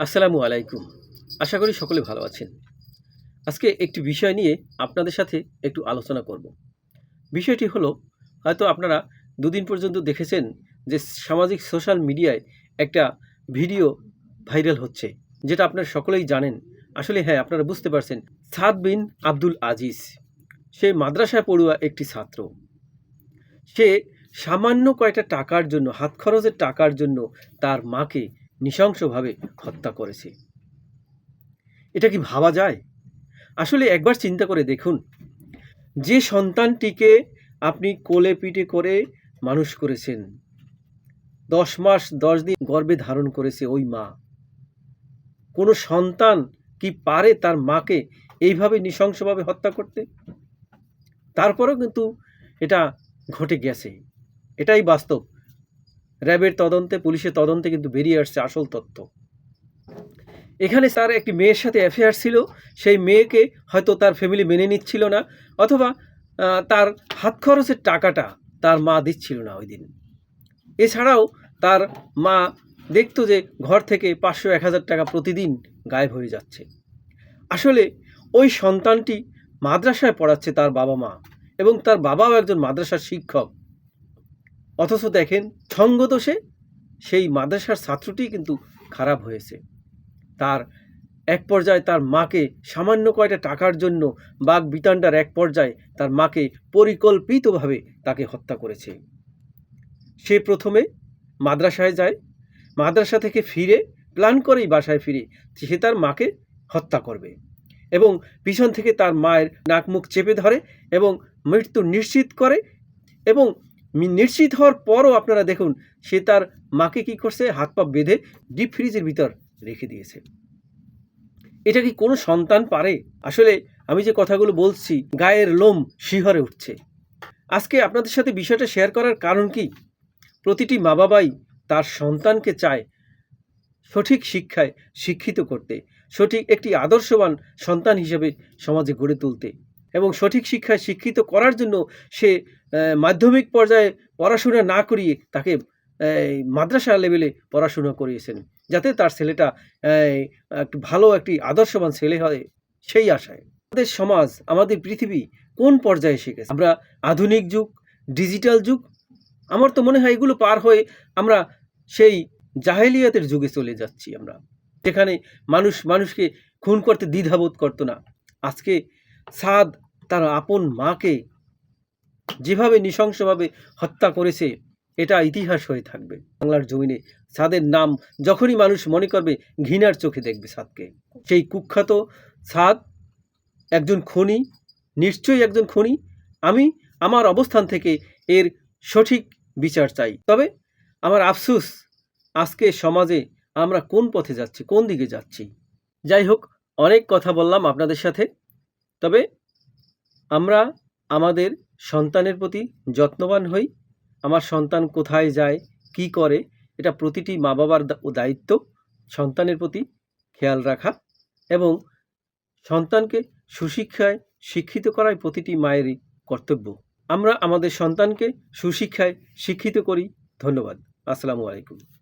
আসসালামু আলাইকুম। আশা করি সকলে ভালো আছেন। আজকে একটি বিষয় নিয়ে আপনাদের সাথে একটু আলোচনা করব। বিষয়টি হলো, হয়তো আপনারা দুদিন পর্যন্ত দেখেছেন যে সামাজিক সোশ্যাল মিডিয়ায় একটা ভিডিও ভাইরাল হচ্ছে, যেটা আপনারা সকলেই জানেন। আসলে হ্যাঁ আপনারা বুঝতে পারছেন, সাদ বিন আব্দুল আজিজ, সে মাদ্রাসায় পড়ুয়া একটি ছাত্র। সে সামান্য কয়টা টাকার জন্য, হাত খরচের টাকার জন্য তার মাকে নৃশংসভাবে হত্যা করেছে। এটা কি ভাবা যায়? আসলে একবার চিন্তা করে দেখুন, যে সন্তানটিকে আপনি কোলে পিঠে করে মানুষ করেছেন, দশ মাস দশ দিন গর্ভে ধারণ করেছে ওই মা। কোনো সন্তান কি পারে তার মাকে এইভাবে নৃশংসভাবে হত্যা করতে? তারপরেও কিন্তু এটা ঘটে গেছে। এটাই বাস্তব। র্যাবের তদন্তে, পুলিশের তদন্তে কিন্তু বেরিয়ে আসছে আসল তথ্য। এখানে তার একটি মেয়ের সাথে অ্যাফেয়ার ছিল। সেই মেয়েকে হয়তো তার ফ্যামিলি মেনে নিচ্ছিল না, অথবা তার হাত খরচের টাকাটা তার মা দিচ্ছিল না ওই দিন। এছাড়াও তার মা দেখতো যে ঘর থেকে পাঁচশো এক হাজার টাকা প্রতিদিন গায়েব হয়ে যাচ্ছে। আসলে ওই সন্তানটি মাদ্রাসায় পড়াচ্ছে তার বাবা মা এবং তার বাবাও একজন মাদ্রাসার শিক্ষক। অথচ দেখেন সঙ্গদোষে সেই মাদ্রাসার ছাত্রটি কিন্তু খারাপ হয়েছে। তার এক পর্যায়ে তার মাকে সামান্য কয়টা টাকার জন্য বাঘ বিতান্ডার এক পর্যায়ে তার মাকে পরিকল্পিতভাবে তাকে হত্যা করেছে। সে প্রথমে মাদ্রাসায় যায়, মাদ্রাসা থেকে ফিরে, প্ল্যান করেই বাসায় ফিরে, সে তার মাকে হত্যা করবে এবং পিছন থেকে তার মায়ের নাক মুখ চেপে ধরে এবং মৃত্যু নিশ্চিত করে এবং নিশ্চিত হওয়ার পরও আপনারা দেখুন, সে তার মাকে কি করছে? হাত পা বেঁধে ডিপ ফ্রিজের ভিতর রেখে দিয়েছে। এটা কি কোনো সন্তান পারে? আসলে আমি যে কথাগুলো বলছি, গায়ের লোম শিহরে উঠছে। আজকে আপনাদের সাথে বিষয়টা শেয়ার করার কারণ কি? প্রতিটি মা বাবাই তার সন্তানকে চায় সঠিক শিক্ষায় শিক্ষিত করতে, সঠিক একটি আদর্শবান সন্তান হিসেবে সমাজে গড়ে তুলতে এবং সঠিক শিক্ষায় শিক্ষিত করার জন্য সে মাধ্যমিক পর্যায়ে পড়াশোনা না করিয়ে তাকে মাদ্রাসা লেভেলে পড়াশোনা করিয়েছেন, যাতে তার ছেলেটা একটু ভালো একটি আদর্শবান ছেলে হয় সেই আশায়। আমাদের সমাজ, আমাদের পৃথিবী কোন পর্যায়ে গেছে আমরা আধুনিক যুগ, ডিজিটাল যুগ, আমার তো মনে হয় এগুলো পার হয়ে আমরা সেই জাহেলিয়াতের যুগে চলে যাচ্ছি আমরা, যেখানে মানুষ, মানুষকে খুন করতে দ্বিধাবোধ করতো না। আজকে সাদ তার আপন মাকে যেভাবে নৃশংসভাবে হত্যা করেছে, এটা ইতিহাস হয়ে থাকবে। বাংলার জমিনে সাদের নাম যখনই মানুষ মনে করবে, ঘৃণার চোখে দেখবে সাদকে। সেই কুখ্যাত সাদ একজন খনি, নিশ্চয়ই একজন খনি। আমি আমার অবস্থান থেকে এর সঠিক বিচার চাই। তবে আমার আফসুস, আজকে সমাজে আমরা কোন পথে যাচ্ছি, কোন দিকে যাচ্ছি? যাই হোক, অনেক কথা বললাম আপনাদের সাথে। তবে আমরা আমাদের সন্তানের প্রতি যত্নবান হই। আমার সন্তান কোথায় যায়, কি করে, এটা প্রতিটি মা বাবার দায়িত্ব। সন্তানের প্রতি খেয়াল রাখা এবং সন্তানকে সুশিক্ষায় শিক্ষিত করাই প্রতিটি মায়েরই কর্তব্য। আমরা আমাদের সন্তানকে সুশিক্ষায় শিক্ষিত করি। ধন্যবাদ। আসসালামু আলাইকুম।